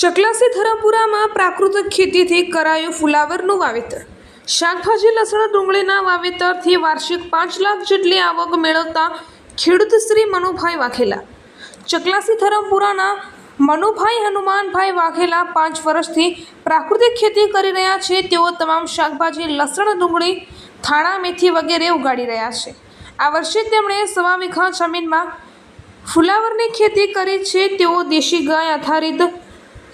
ચકલાસી ધરમપુરામાં પ્રાકૃતિક ખેતીથી કરાયું ફુલાવરનું વાવેતર. શાકભાજી, લસણ, ડુંગળીના વાવેતરથી વાર્ષિક પાંચ લાખ જેટલી આવક મેળવતા ખેડૂત શ્રી મનુભાઈ વાઘેલા. ચકલાસી ધરમપુરાના મનુભાઈ હનુમાનભાઈ વાઘેલા પાંચ વર્ષથી પ્રાકૃતિક ખેતી કરી રહ્યા છે. તેઓ તમામ શાકભાજી, લસણ, ડુંગળી, થાણા, મેથી વગેરે ઉગાડી રહ્યા છે. આ વર્ષે તેમણે સવા વીઘા જમીનમાં ફુલાવરની ખેતી કરી છે. તેઓ દેશી ગાય આધારિત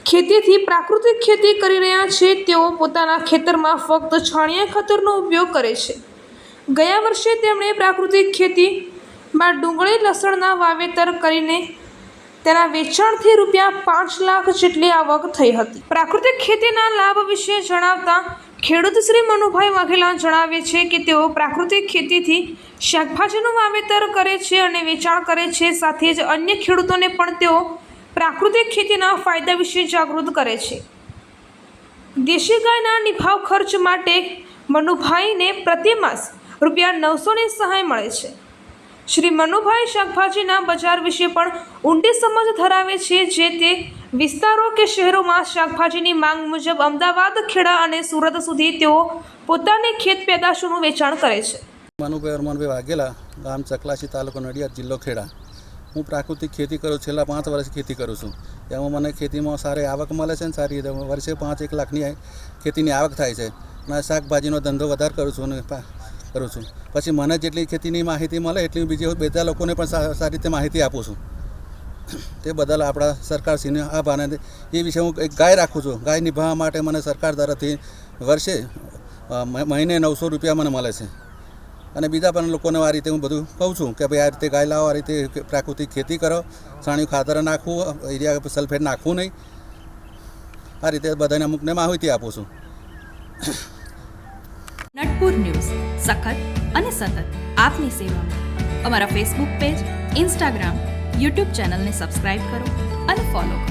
ખેતીથી પ્રાકૃતિક ખેતી કરી રહ્યા છે, તેઓ પોતાના ખેતરમાં ફક્ત છાણિયા ખાતરનો ઉપયોગ કરે છે. ગયા વર્ષે તેમણે પ્રાકૃતિક ખેતીમાં ડુંગળી લસણના વાવેતર કરીને તેના વેચાણથી રૂપિયા પાંચ લાખ જેટલી આવક થઈ હતી. પ્રાકૃતિક ખેતીના લાભ વિશે જણાવતા ખેડૂત શ્રી મનુભાઈ વાઘેલા જણાવે છે કે તેઓ પ્રાકૃતિક ખેતીથી શાકભાજીનું વાવેતર કરે છે અને વેચાણ કરે છે. સાથે જ અન્ય ખેડૂતોને પણ તેઓ પ્રાકૃતિક ખેતીના ફાયદા વિશે જાગૃત કરે છે. દેશી ગાયના નિભાવ ખર્ચ માટે મનુભાઈને પ્રતિમાસ રૂપિયા નવસોની સહાય મળે છે. શ્રી મનુભાઈ શાકભાજીના બજાર વિશે પણ ઊંડી સમજ ધરાવે છે જે તે વિસ્તારો કે શહેરોમાં શાકભાજીની માંગ મુજબ અમદાવાદ, ખેડા અને સુરત સુધી તેઓ પોતાની ખેત પેદાશોનું વેચાણ કરે છે. મનુભાઈ અરમાનભાઈ વાઘેલા, ગામ ચકલાસી તાલુકો નડિયાદ, જિલ્લો ખેડા. હું પ્રાકૃતિક ખેતી કરું છેલ્લા પાંચ વર્ષ ખેતી કરું છું. એમાં મને ખેતીમાં સારી આવક મળે છે ને સારી રીતે. વર્ષે પાંચ એક લાખની ખેતીની આવક થાય છે. અને શાકભાજીનો ધંધો વધારે કરું છું અને કરું છું. પછી મને જેટલી ખેતીની માહિતી મળે, એટલી બીજી બધા લોકોને પણ સારી રીતે માહિતી આપું છું. તે બદલ આપણા સરકારશ્રીને આભાર. અને એ વિશે હું એક ગાય રાખું છું. ગાય નિભાવવા માટે મને સરકાર તરફથી વર્ષે મહિને નવસો રૂપિયા મને મળે છે. અને બીજા પણ લોકોને આ રીતે હું બધું કહું છું કે ભાઈ આ રીતે ગાય લાવો, આ રીતે પ્રાકૃતિક ખેતી કરો. છાણિયું ખાતર નાખવું, એરિયા સલ્ફેટ નાખવું નહીં. આ રીતે બધાને અમુકને માહિતી આપું છું. નટપુર ન્યૂઝ. સખત અને સતત આપની સેવામાં. અમારા ફેસબુક પેજ ઇન્સ્ટાગ્રામ યુટ્યુબ ચેનલને સબસ્ક્રાઇબ કરો અને ફોલો કરો.